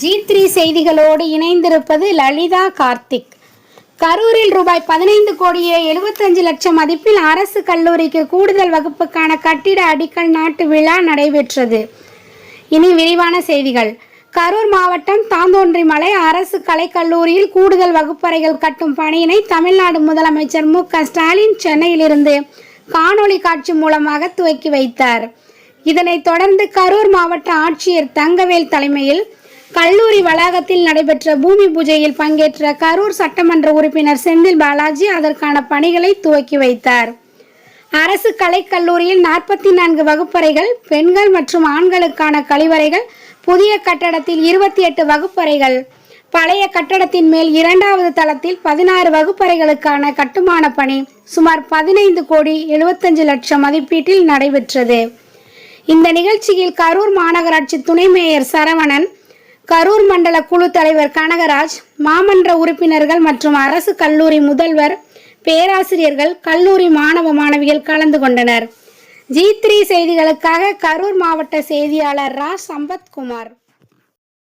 G three செய்திகளோடு இணைந்திருப்பது லலிதா கார்த்திக். கரூரில் ரூபாய் பதினைந்து கோடியே எழுபத்தஞ்சு லட்சம் மதிப்பில் அரசு கல்லூரிக்கு கூடுதல் வகுப்புக்கான கட்டிட அடிக்கல் நாட்டு விழா நடைபெற்றது. இனி விரிவான செய்திகள். கரூர் மாவட்டம் தாந்தோன்றிமலை அரசு கலைக்கல்லூரியில் கூடுதல் வகுப்பறைகள் கட்டும் பணியினை தமிழ்நாடு முதலமைச்சர் மு. க. ஸ்டாலின் சென்னையிலிருந்து காணொளி காட்சி மூலமாக துவக்கி வைத்தார். இதனைத் தொடர்ந்து கரூர் மாவட்ட ஆட்சியர் தங்கவேல் தலைமையில் கல்லூரி வளாகத்தில் நடைபெற்ற பூமி பூஜையில் பங்கேற்ற கரூர் சட்டமன்ற உறுப்பினர் செந்தில் பாலாஜி அதற்கான பணிகளை துவக்கி வைத்தார். அரசு கலைக்கல்லூரியில் நாற்பத்தி நான்கு வகுப்பறைகள் பெண்கள் மற்றும் ஆண்களுக்கான கழிவறைகள் புதிய கட்டடத்தில் இருபத்தி எட்டு வகுப்பறைகள் பழைய கட்டடத்தின் மேல் இரண்டாவது தளத்தில் பதினாறு வகுப்பறைகளுக்கான கட்டுமான பணி சுமார் பதினைந்து கோடி எழுபத்தஞ்சு லட்சம் மதிப்பீட்டில் நடைபெற்றது. இந்த நிகழ்ச்சியில் கரூர் மாநகராட்சி துணை மேயர் சரவணன் கரூர் மண்டல குழு தலைவர் கனகராஜ் மாமன்ற உறுப்பினர்கள் மற்றும் அரசு கல்லூரி முதல்வர் பேராசிரியர்கள் கல்லூரி மாணவ மாணவிகள் கலந்து கொண்டனர். ஜி த்ரீ செய்திகளுக்காக கரூர் மாவட்ட செய்தியாளர் ரா. சம்பத்குமார்.